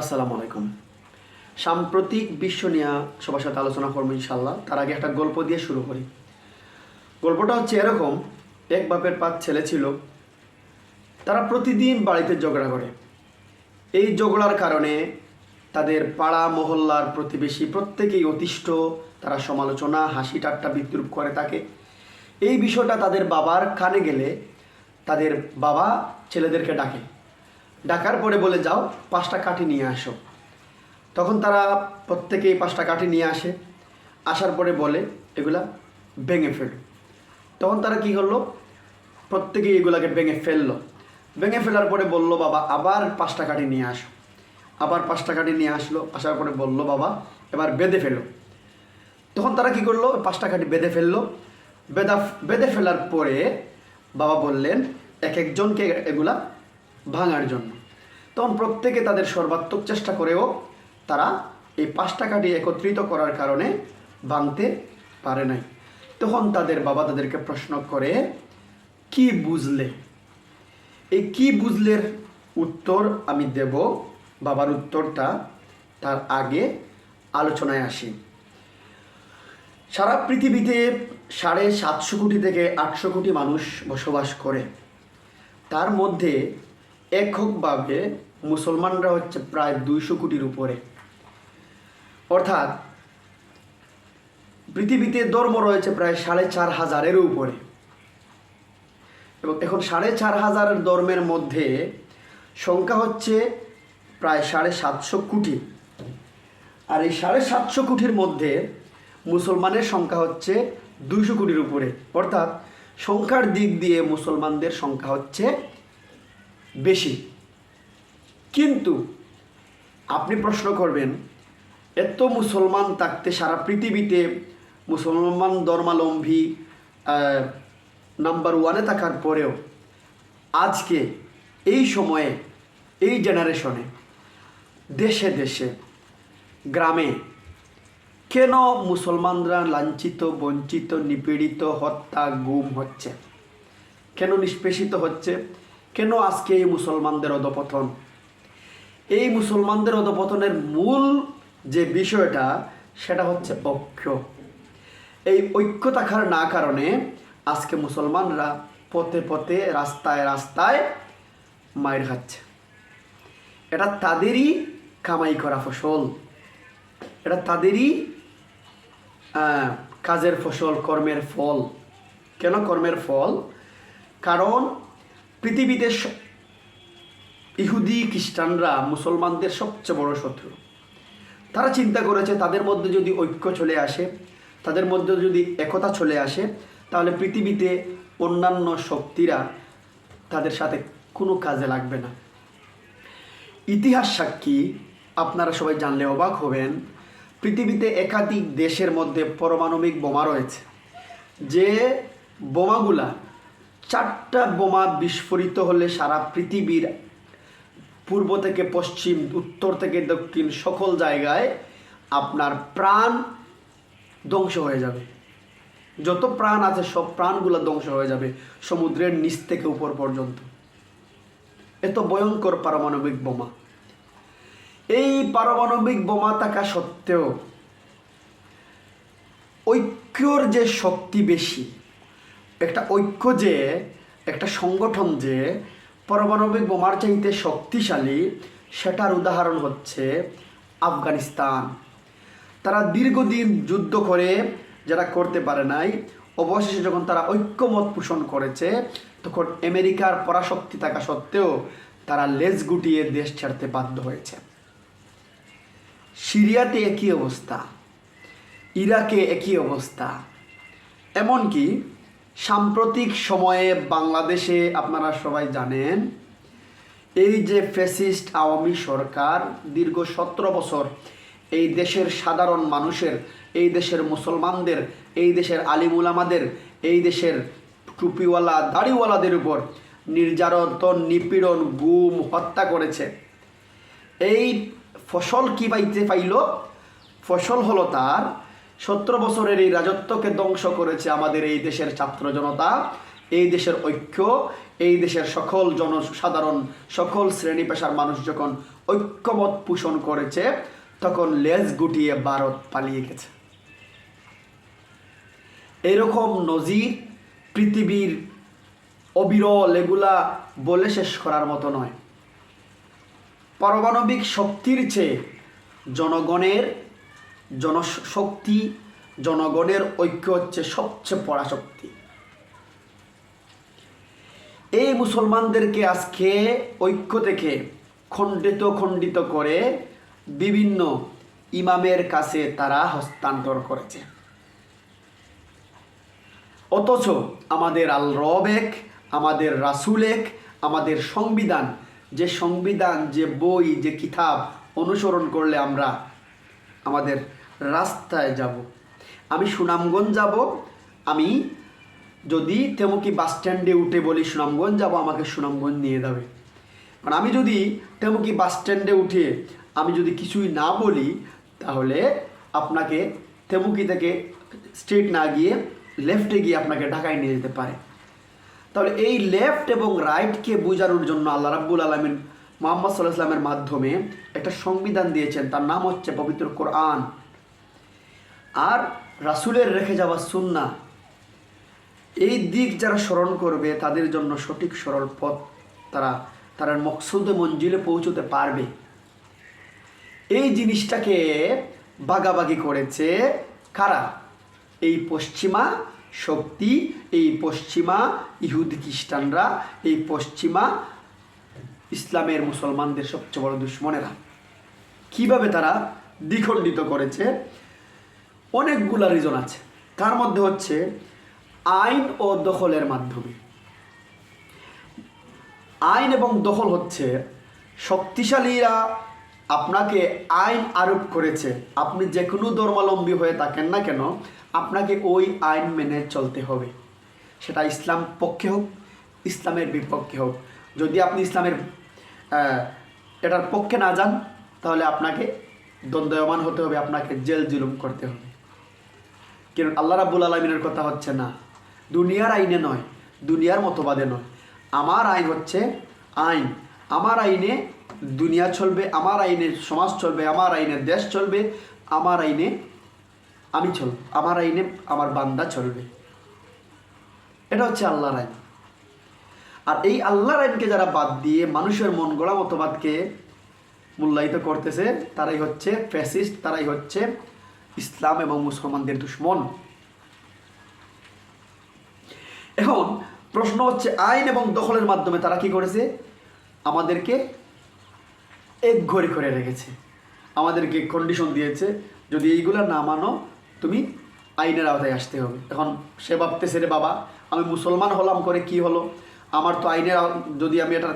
আসসালামু আলাইকুম। সাম্প্রতিক বিশ্ব নিয়ে সবার সাথে আলোচনা করব ইনশাল্লাহ তার আগে একটা গল্প দিয়ে শুরু করি। গল্পটা হচ্ছে এরকম, এক বাপের পাঁচ ছেলে ছিল। তারা প্রতিদিন বাড়িতে ঝগড়া করে। এই ঝগড়ার কারণে তাদের পাড়া মহল্লার প্রতিবেশী প্রত্যেকেই অতিষ্ঠ। তারা সমালোচনা, হাসি ঠাট্টা বিদ্রুপ করে থাকে এই বিষয়টা তাদের বাবার কানে গেলে তাদের বাবা ছেলেদেরকে ডাকে। ডাকার পরে বলে, যাও, পাঁচটা কাঠি নিয়ে আসো। তখন তারা প্রত্যেকেই পাঁচটা কাঠি নিয়ে আসে। আসার পরে বলে, এগুলা ভেঙে ফেল। তখন তারা কি করল? প্রত্যেকেই এগুলাকে ভেঙে ফেলল। ভেঙে ফেলার পরে বলল, বাবা, আবার পাঁচটা কাঠি নিয়ে আসো। আবার পাঁচটা কাঠি নিয়ে আসলো। আসার পরে বলল, বাবা, এবার বেঁধে ফেলো। তখন তারা কি করল? পাঁচটা কাঠি বেঁধে ফেলল। বেদা বেঁধে ফেলার পরে বাবা বললেন এক একজনকে এগুলা ভাঙার জন্য। তখন প্রত্যেকে তাদের সর্বাত্মক চেষ্টা করেও তারা এই পাঁচটা কাঠি একত্রিত করার কারণে ভাঙতে পারে নাই। তখন তাদের বাবা তাদেরকে প্রশ্ন করে, কি বুঝলে? এই কি বুঝলের উত্তর আমি দেব, বাবার উত্তরটা তার আগে আলোচনায় আসি। সারা পৃথিবীতে সাড়ে সাতশো কোটি থেকে আটশো কোটি মানুষ বসবাস করে। তার মধ্যে এককভাবে মুসলমানরা হচ্ছে প্রায় দুইশো কোটির উপরে। অর্থাৎ পৃথিবীতে ধর্ম রয়েছে প্রায় সাড়ে চার হাজারেরও উপরে। এবং এখন সাড়ে চার হাজারের ধর্মের মধ্যে সংখ্যা হচ্ছে প্রায় সাড়ে সাতশো কোটি। আর এই সাড়ে সাতশো কোটির মধ্যে মুসলমানের সংখ্যা হচ্ছে দুইশো কোটির উপরে। অর্থাৎ সংখ্যার দিক দিয়ে মুসলমানদের সংখ্যা হচ্ছে বেশি। কিন্তু আপনি প্রশ্ন করবেন, এত মুসলমান থাকতে সারা পৃথিবীতে মুসলমান ধর্মালম্বী নাম্বার ওয়ানে থাকার পরেও আজকে এই সময়ে, এই জেনারেশনে দেশে দেশে, গ্রামে কেন মুসলমানরা লাঞ্ছিত, বঞ্চিত, নিপীড়িত, হত্যা, গুম হচ্ছে? কেন নিষ্পেষিত হচ্ছে? কেন আজকে এই মুসলমানদের অধপতন? এই মুসলমানদের অধপতনের মূল যে বিষয়টা, সেটা হচ্ছে ঐক্য। এই ঐক্য থাকার না কারণে আজকে মুসলমানরা পথে পথে, রাস্তায় রাস্তায় মায়ের খাচ্ছে। এটা তাদেরই কামাই করা ফসল। এটা তাদেরই কাজের ফসল, কর্মের ফল। কেন কর্মের ফল? কারণ পৃথিবীতে ইহুদি খ্রিস্টানরা মুসলমানদের সবচেয়ে বড় শত্রু। তারা চিন্তা করেছে তাদের মধ্যে যদি ঐক্য চলে আসে, তাদের মধ্যে যদি একতা চলে আসে, তাহলে পৃথিবীতে অন্যান্য শক্তিরা তাদের সাথে কোনো কাজে লাগবে না। ইতিহাস সাক্ষী, আপনারা সবাই জানলে অবাক হবেন, পৃথিবীতে একাধিক দেশের মধ্যে পারমাণবিক বোমা রয়েছে, যে বোমাগুলা চারটা বোমা বিস্ফোরিত হলে সারা পৃথিবীর পূর্ব থেকে পশ্চিম, উত্তর থেকে দক্ষিণ সকল জায়গায় আপনার প্রাণ ধ্বংস হয়ে যাবে। যত প্রাণ আছে, সব প্রাণগুলো ধ্বংস হয়ে যাবে সমুদ্রের নিচ থেকে উপর পর্যন্ত। এত ভয়ঙ্কর পারমাণবিক বোমা। এই পারমাণবিক বোমা থাকা সত্ত্বেও ঐক্যর যে শক্তি বেশি, একটা ঐক্য যে, একটা সংগঠন যে পারমাণবিক বোমার চাইতে শক্তিশালী, সেটার উদাহরণ হচ্ছে আফগানিস্তান। তারা দীর্ঘদিন যুদ্ধ করে, যারা করতে পারে নাই, অবশেষে যখন তারা ঐক্যমত পোষণ করেছে, তখন আমেরিকার পরাশক্তি থাকা সত্ত্বেও তারা লেজ গুটিয়ে দেশ ছাড়তে বাধ্য হয়েছে। সিরিয়াতে একই অবস্থা, ইরাকে একই অবস্থা। এমনকি সাম্প্রতিক সময়ে বাংলাদেশে আপনারা সবাই জানেন, এই যে ফ্যাসিস্ট আওয়ামী সরকার দীর্ঘ সতেরো বছর এই দেশের সাধারণ মানুষের, এই দেশের মুসলমানদের, এই দেশের আলিমুলামাদের এই দেশের টুপিওয়ালা, দাড়িওয়ালাদের উপর নির্যাতন, নিপীড়ন, গুম, হত্যা করেছে। এই ফসল কি পাইতে পাইল? ফসল হলো তার সতেরো বছরের এই রাজত্বকে ধ্বংস করেছে আমাদের এই দেশের ছাত্র জনতা, এই দেশের ঐক্য, এই দেশের সকল জনসাধারণ, সকল শ্রেণি পেশার মানুষ যখন ঐক্যমত পোষণ করেছে, তখন লেজ গুটিয়ে ভারত পালিয়ে গেছে। এরকম নজির পৃথিবীর অবিরল এগুলা বলে শেষ করার মতো নয়। পারমাণবিক শক্তির চেয়ে জনগণের জনশক্তি, জনগণের ঐক্য হচ্ছে সবচেয়ে পরাশক্তি। এই মুসলমানদেরকে আজকে ঐক্য থেকে খণ্ডিত খণ্ডিত করে বিভিন্ন ইমামের কাছে তারা হস্তান্তর করেছে। অথচ আমাদের আল রবেক আমাদের রাসুলেক আমাদের সংবিধান, যে সংবিধান, যে বই, যে কিতাব অনুসরণ করলে আমরা আমাদের রাস্তায় যাব। আমি সুনামগঞ্জ যাব। আমি যদি তেমুকি বাস স্ট্যান্ডে উঠে বলি সুনামগঞ্জ যাব, আমাকে সুনামগঞ্জ নিয়ে যাবে। কারণ আমি যদি তেমুকি বাস স্ট্যান্ডে উঠে আমি যদি কিছুই না বলি, তাহলে আপনাকে তেমুকি থেকে স্ট্রেট না গিয়ে লেফটে গিয়ে আপনাকে ঢাকায় নিয়ে যেতে পারে। তাহলে এই লেফট এবং রাইটকে বোঝানোর জন্য আল্লাহ রাব্বুল আলমিন মোহাম্মদ সাল্লাহ ইসলামের মাধ্যমে একটা সংবিধান দিয়েছেন। তার নাম হচ্ছে পবিত্র কোরআন। আর রাসুলের রেখে যাওয়া সুন্না এই দিক যারা স্মরণ করবে, তাদের জন্য সঠিক সরল পথ তারা তারা মকসুদে মঞ্জিলে পৌঁছতে পারবে। এই জিনিসটাকে বাগাবাগি করেছে কারা? এই পশ্চিমা শক্তি, এই পশ্চিমা ইহুদি খ্রিস্টানরা, এই পশ্চিমা ইসলামের মুসলমানদের সবচেয়ে বড় দুশ্মনেরা। কীভাবে তারা দ্বিখণ্ডিত করেছে? অনেকগুলা রিজন আছে। তার মধ্যে হচ্ছে? আইন ও দখলের মাধ্যমে। আইন এবং দখল হচ্ছে, শক্তিশালীরা আপনাকে আইন আরোপ করেছে। আপনি যে কোনো ধর্মাবলম্বী হয়ে থাকেন না কেন, আপনাকে ওই আইন মেনে চলতে হবে। সেটা ইসলাম পক্ষে হোক, ইসলামের বিপক্ষে হোক। যদি আপনি ইসলামের এটার পক্ষে না যান, তাহলে আপনাকে দ্বন্দ্বয়মান হতে হবে, আপনাকে জেল জুলুম করতে হবে। কারণ আল্লাহ রাব্বুল আলমিনের কথা হচ্ছে না। দুনিয়ার আইনে নয়, দুনিয়ার মতবাদে নয়। আমার আইন হচ্ছে আইন। আমার আইনে দুনিয়া চলবে, আমার আইনে সমাজ চলবে, আমার আইনে দেশ চলবে, আমার আইনে আমি চল আমার আইনে আমার বান্দা চলবে। এটা হচ্ছে আল্লাহর আইন। আর এই আল্লাহর আইনকে যারা বাদ দিয়ে মানুষের মন গড়া মতবাদকে মূল্যায়িত করতেছে, তারাই হচ্ছে ফ্যাসিস্ট তারাই হচ্ছে ইসলাম এবং মুসলমানদের দুশ্মন। এখন প্রশ্ন হচ্ছে, আইন এবং দখলের মাধ্যমে তারা কি করেছে? আমাদেরকে এক ঘড়ি করে রেখেছে। আমাদেরকে কন্ডিশন দিয়েছে, যদি এইগুলো না মানো, তুমি আইনের আওতায় আসতে হবে। এখন সে ভাবতেছে, রে বাবা, আমি মুসলমান হলাম, করে কি হলো? আমার তো আইনের যদি আমি এটা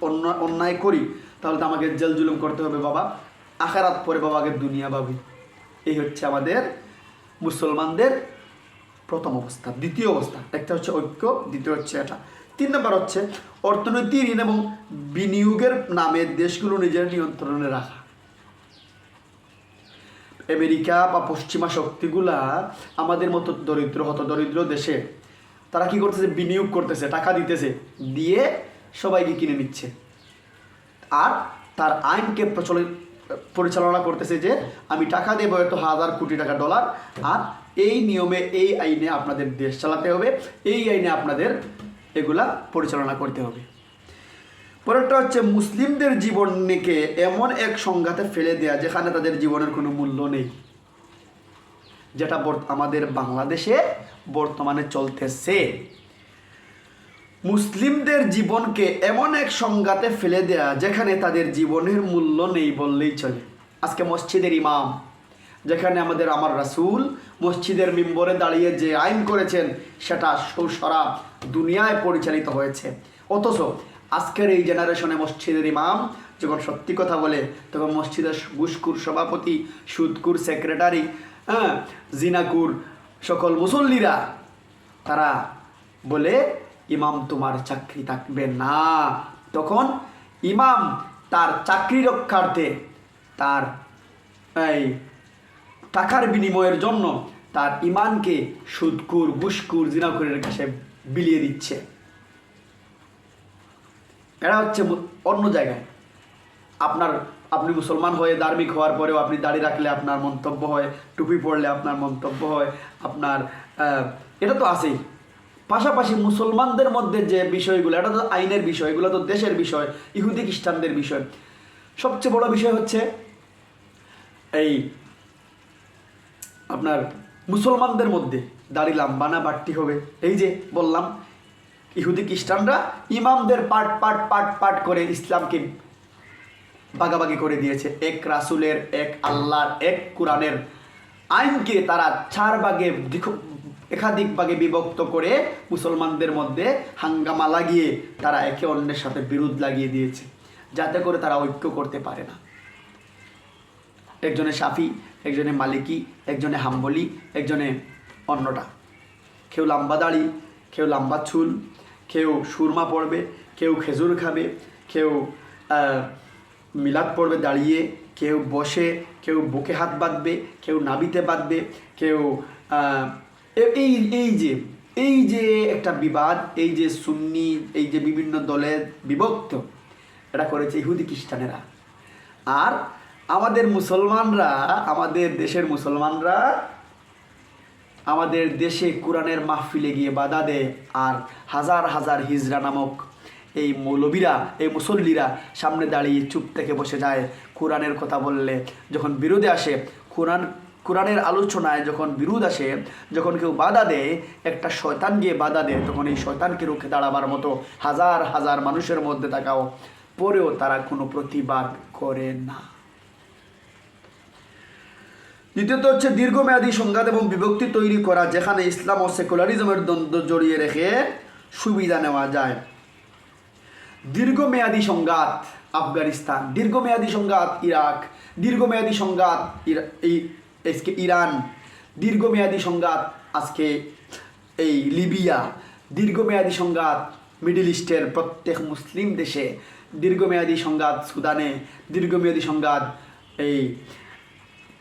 অন্য- অন্যায় করি, তাহলে তো আমাকে জেল জুলুম করতে হবে, বাবা। আখারাত পরে বাবা আগে দুনিয়া ভাবি এই হচ্ছে আমাদের মুসলমানদের প্রথম অবস্থা, দ্বিতীয় অবস্থা। একটা হচ্ছে ঐক্য, দ্বিতীয় হচ্ছে এটা। তিন নম্বর হচ্ছে অর্থনৈতিক ঋণ এবং বিনিয়োগের নামে দেশগুলো নিজের নিয়ন্ত্রণে রাখা। আমেরিকা বা পশ্চিমা শক্তিগুলা আমাদের মতো দরিদ্র, হত দরিদ্র দেশে, তারা কি করতেছে? বিনিয়োগ করতেছে, টাকা দিতেছে, দিয়ে সবাইকে কিনে নিচ্ছে। আর তার আইনকে প্রচলিত পরিচালনা করতেছে যে আমি টাকা দেবো হয়তো হাজার কোটি টাকা ডলার, আর এই নিয়মে, এই আইনে আপনাদের দেশ চালাতে হবে, এই আইনে আপনাদের এগুলা পরিচালনা করতে হবে। পরেরটা হচ্ছে মুসলিমদের জীবনকে এমন এক সংঘাতে ফেলে দেয়া যেখানে তাদের জীবনের কোনো মূল্য নেই, যেটা আমাদের বাংলাদেশে বর্তমানে চলতেছে। মুসলিমদের জীবনকে এমন এক সংঘাতে ফেলে দেয়া, যেখানে তাদের জীবনের মূল্য নেই বললেই চলে। আজকে মসজিদের ইমাম, যেখানে আমাদের আমার রাসূল মসজিদের মিম্বরে দাঁড়িয়ে যে আইন করেছেন, সেটা সৌসরা দুনিয়ায় পরিচালিত হয়েছে। অথচ আজকের এই জেনারেশনে মসজিদের ইমাম যখন সত্যি কথা বলে, তখন মসজিদের গুসকুর সভাপতি সুদকুর সেক্রেটারি হ্যাঁ জিনাকুর সকল মুসল্লিরা, তারা বলে ইমাম তোমার চাকরি থাকবে না। তখন ইমাম তার চাকরি রক্ষার্থে তার এই টাকার বিনিময়ের জন্য তার ইমানকে সুদকুর গুসকুর জিনাকুরের কাছে বিলিয়ে দিচ্ছে। এরা হচ্ছে অন্য জায়গায়। আপনার, আপনি মুসলমান হয়ে ধার্মিক হওয়ার পরেও আপনি দাড়ি রাখলে আপনার মন্তব্য হয়, টুপি পরলে আপনার মন্তব্য হয়, আপনার এটা তো আছেই। পাশাপাশি মুসলমানদের মধ্যে যে বিষয়গুলো, এটা তো আইনের বিষয়, এগুলো তো দেশের বিষয়, ইহুদি খ্রিস্টানদের বিষয়। সবচেয়ে বড় বিষয় হচ্ছে এই আপনার মুসলমানদের মধ্যে দাড়ি লাম্বা না বাড়তি হবে। এই যে বললাম, ইহুদি খ্রিস্টানরা ইমামদের পাট পাট পাট পাট করে ইসলামকে বাগাবাগি করে দিয়েছে। এক রাসুলের, এক আল্লাহর, এক কোরআনের আইনকে তারা চার ভাগে একাধিক ভাগে বিভক্ত করে মুসলমানদের মধ্যে হাঙ্গামা লাগিয়ে তারা একে অন্যের সাথে বিরোধ লাগিয়ে দিয়েছে। যাতে করে তারা ঐক্য করতে পারে না। একজনে সাফি, একজনে মালিকি, একজনে হাম্বলি, একজনে অন্যটা। কেউ লম্বা দাড়ি, কেউ লম্বা চুল, কেউ সুরমা পড়বে কেউ খেজুর খাবে, কেউ মিলাদ পড়বে দাঁড়িয়ে কেউ বসে, কেউ বুকে হাত বাঁধবে, কেউ নাবিতে বাঁধবে, কেউ এই এই যে এই যে একটা বিবাদ, এই যে সুন্নি, এই যে বিভিন্ন দলে বিভক্ত, এটা করেছে ইহুদি খ্রিস্টানেরা। আর আমাদের মুসলমানরা, আমাদের দেশের মুসলমানরা, আমাদের দেশে কোরআনের মাহফিলে গিয়ে বাধা দেয়, আর হাজার হাজার হিজরা নামক এই মৌলবীরা, এই মুসল্লিরা সামনে দাঁড়িয়ে চুপ থেকে বসে যায়। কোরআনের কথা বললে যখন বিরোধে আসে, কোরআন কোরআনের আলোচনায় যখন বিরোধ আসে, যখন কেউ বাধা দেয়, একটা শয়তান গিয়ে বাধা দেয়, তখন এই শয়তানকে রুখে দাঁড়াবার মতো হাজার হাজার মানুষের মধ্যে থাকাও, পরেও তারা কোনো প্রতিবাদ করে না। দ্বিতীয়ত হচ্ছে দীর্ঘমেয়াদী সংঘাত এবং বিভক্তি তৈরি করা, যেখানে ইসলাম ও সেকুলারিজমের দ্বন্দ্ব জড়িয়ে রেখে সুবিধা নেওয়া যায়। দীর্ঘমেয়াদী সংঘাত আফগানিস্তান, দীর্ঘমেয়াদী সংঘাত ইরাক, দীর্ঘমেয়াদী সংঘাত এই আজকে ইরান, দীর্ঘমেয়াদী সংঘাত আজকে এই লিবিয়া, দীর্ঘমেয়াদী সংঘাত মিডিল ইস্টের প্রত্যেক মুসলিম দেশে, দীর্ঘমেয়াদী সংঘাত সুদানে, দীর্ঘমেয়াদী সংঘাত এই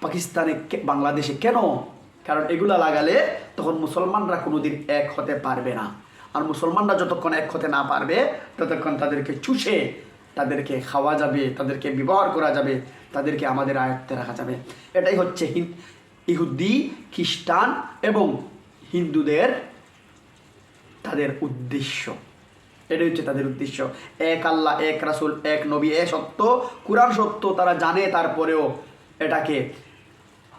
পাকিস্তানে বাংলাদেশে কেন? কারণ এগুলা লাগালে তখন মুসলমানরা কোনোদিন এক হতে পারবে না। আর মুসলমানরা যতক্ষণ এক হতে না পারবে, ততক্ষণ তাদেরকে চুষে তাদেরকে খাওয়া যাবে, তাদেরকে ব্যবহার করা যাবে, তাদেরকে আমাদের আয়ত্তে রাখা যাবে। এটাই হচ্ছে ইহুদি, খ্রিস্টান এবং হিন্দুদের তাদের উদ্দেশ্য। এটাই হচ্ছে তাদের উদ্দেশ্য। এক আল্লাহ, এক রাসুল, এক নবী, এ সত্য, কোরআন সত্য, তারা জানে, তারপরেও এটাকে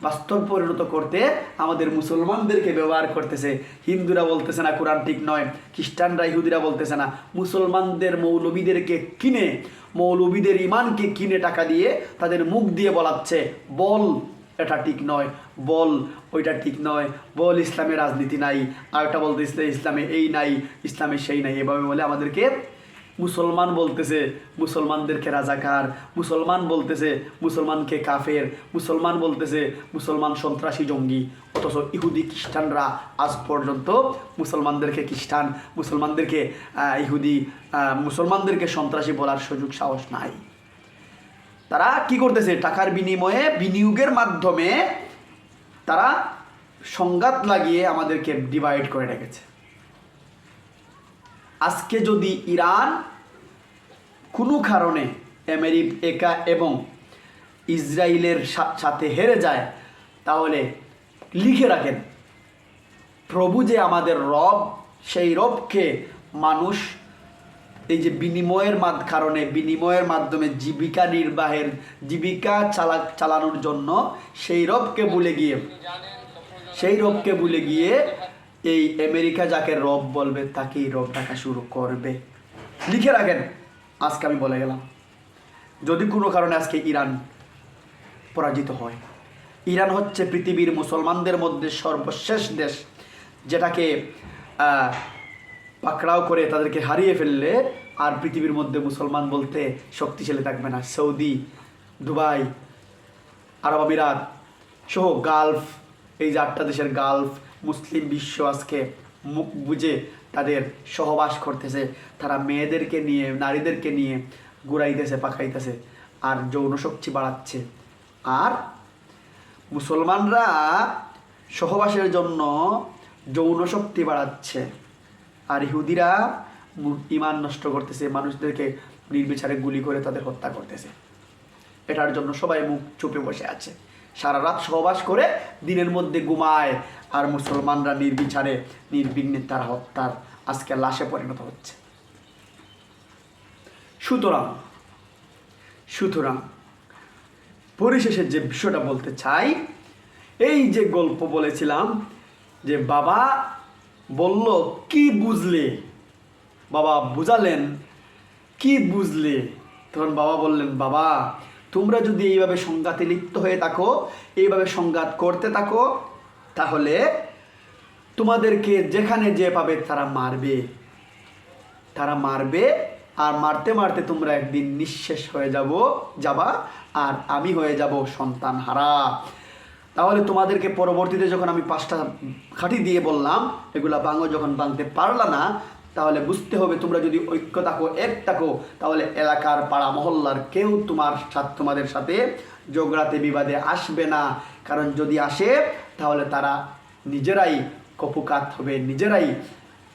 বাস্তব পরিণত করতে আমাদের মুসলমানদেরকে ব্যবহার করতেছে। হিন্দুরা বলতেছে না, কোরআন ঠিক নয়। খ্রিস্টানরা, ইহুদিরা বলতেছে না। মুসলমানদের মৌলবীদেরকে কিনে, মৌলবীদের ইমানকে কিনে টাকা দিয়ে তাদের মুখ দিয়ে বলাচ্ছে, বল, এটা ঠিক নয়, বল, ওইটা ঠিক নয়, বল ইসলামে রাজনীতি নাই, আর একটা বলতে ইসলামে এই নাই, ইসলামে সেই নাই। এভাবে বলে আমাদেরকে মুসলমান বলতেছে, মুসলমানদেরকে রাজাকার, মুসলমান বলতেছে, মুসলমানকে কাফের, মুসলমান বলতেছে, মুসলমান সন্ত্রাসী জঙ্গি। অথচ ইহুদি খ্রিস্টানরা আজ পর্যন্ত মুসলমানদেরকে খ্রিস্টান, মুসলমানদেরকে ইহুদি মুসলমানদেরকে সন্ত্রাসী বলার সুযোগ, সাহস নাই। তারা কি করতেছে? টাকার বিনিময়ে বিনিয়োগের মাধ্যমে তারা সংঘাত লাগিয়ে আমাদেরকে ডিভাইড করে রেখেছে। আজকে যদি ইরান কোনো কারণে আমেরিকা এবং ইসরায়েলের সাথে হেরে যায়, তাহলে লিখে রাখেন, প্রভু যে আমাদের রব, সেই রবকে মানুষ এই যে বিনিময়ের মাদ, কারণে বিনিময়ের মাধ্যমে জীবিকা নির্বাহের, জীবিকা চালা, চালানোর জন্য সেই রবকে ভুলে গিয়ে, সেই রবকে ভুলে গিয়ে এই আমেরিকা যাকে রব বলবে, তাকেই রব ডাকা শুরু করবে। লিখে রাখেন, আজকে আমি বলে গেলাম। যদি কোনো কারণে আজকে ইরান পরাজিত হয়, ইরান হচ্ছে পৃথিবীর মুসলমানদের মধ্যে সর্বশেষ দেশ, যেটাকে পাকড়াও করে তাদেরকে হারিয়ে ফেললে আর পৃথিবীর মধ্যে মুসলমান বলতে শক্তিশালী থাকবে না। সৌদি, দুবাই, আরব আমিরাত সহ গালফ এই যে আটটা দেশের গালফ, মুসলিম বিশ্ব আজকে মুখ বুঝে তাদের সহবাস করতেছে। তারা মেয়েদেরকে নিয়ে, নারীদেরকে নিয়ে ঘুরাইতেছে, পাকাইতেছে আর যৌন শক্তি বাড়াচ্ছে। আর মুসলমানরা সহবাসের জন্য যৌন শক্তি বাড়াচ্ছে। আর ইহুদিরা ইমান নষ্ট করতেছে, মানুষদেরকে নির্বিচারে গুলি করে তাদের হত্যা করতেছে। এটার জন্য সবাই মুখ চুপে বসে আছে। সারা রাত সহবাস করে দিনের মধ্যে ঘুমায়। আর মুসলমানরা নির্বিচারে, নির্বিঘ্নে তারা হত্যার আজকে লাশে পরিণত হচ্ছে। সুতরাং সুতরাং, পরিশেষে যে বিষয়টা বলতে চাই, এই যে গল্প বলেছিলাম যে বাবা বলল, কি বুঝলে? বাবা বুঝালেন, কি বুঝলে? তখন বাবা বললেন, বাবা তোমরা যদি এইভাবে সংঘাতে লিপ্ত হয়ে থাকো, এইভাবে সংঘাত করতে থাকো, তাহলে তোমাদেরকে যেখানে যে পাবে তারা মারবে। তারা মারবে আর মারতে মারতে তোমরা একদিন নিঃশেষ হয়ে যাব, যাবা আর আমি হয়ে যাব সন্তান হারা। তাহলে তোমাদেরকে পরবর্তীতে যখন আমি পাঁচটা খাঁটি দিয়ে বললাম, এগুলা বাংলা যখন বাঁধতে পারলা না তাহলে বুঝতে হবে তোমরা যদি ঐক্য থাকো, এক থাকো, তাহলে এলাকার পাড়া মহল্লার কেউ তোমার সাথে তোমাদের সাথে যোগরাতে বিবাদে আসবে না। কারণ যদি আসে, তাহলে তারা নিজেরাই কপুকাত হবে, নিজেরাই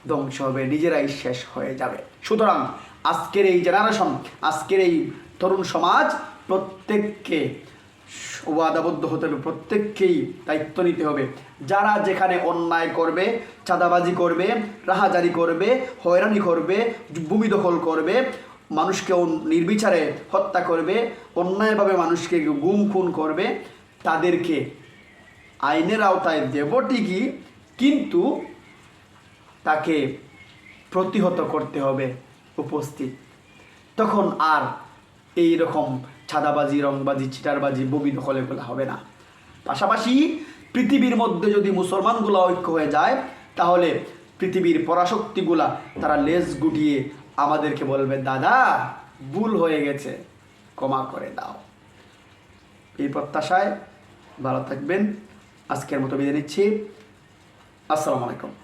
ধ্বংস হবে, নিজেরাই শেষ হয়ে যাবে। সুতরাং আজকের এই জেনারেশন আজকের এই তরুণ সমাজ প্রত্যেককে ওয়াদাবদ্ধ হতে হবে, প্রত্যেককেই দায়িত্ব নিতে হবে। যারা যেখানে অন্যায় করবে, চাঁদাবাজি করবে, রাহাজারি করবে, হয়রানি করবে, ভূমি দখল করবে, মানুষকে নির্বিচারে হত্যা করবে, অন্যায়ভাবে মানুষকে গুম খুন করবে, তাদেরকে আইনের আওতায় দেব ঠিকই, কিন্তু তাকে প্রতিহত করতে হবে উপস্থিত। তখন আর এই রকম ছাদাবাজি রংবাজি, চিটারবাজি বমি দখল এগুলো হবে না। পাশাপাশি পৃথিবীর মধ্যে যদি মুসলমানগুলো ঐক্য হয়ে যায়, তাহলে পৃথিবীর পরাশক্তিগুলা তারা লেজ গুটিয়ে আমাদেরকে বলবে, দাদা, ভুল হয়ে গেছে, ক্ষমা করে দাও। এই প্রত্যাশায় ভালো থাকবেন। আজকের মতো বিদায় নিচ্ছি। আসসালামু আলাইকুম।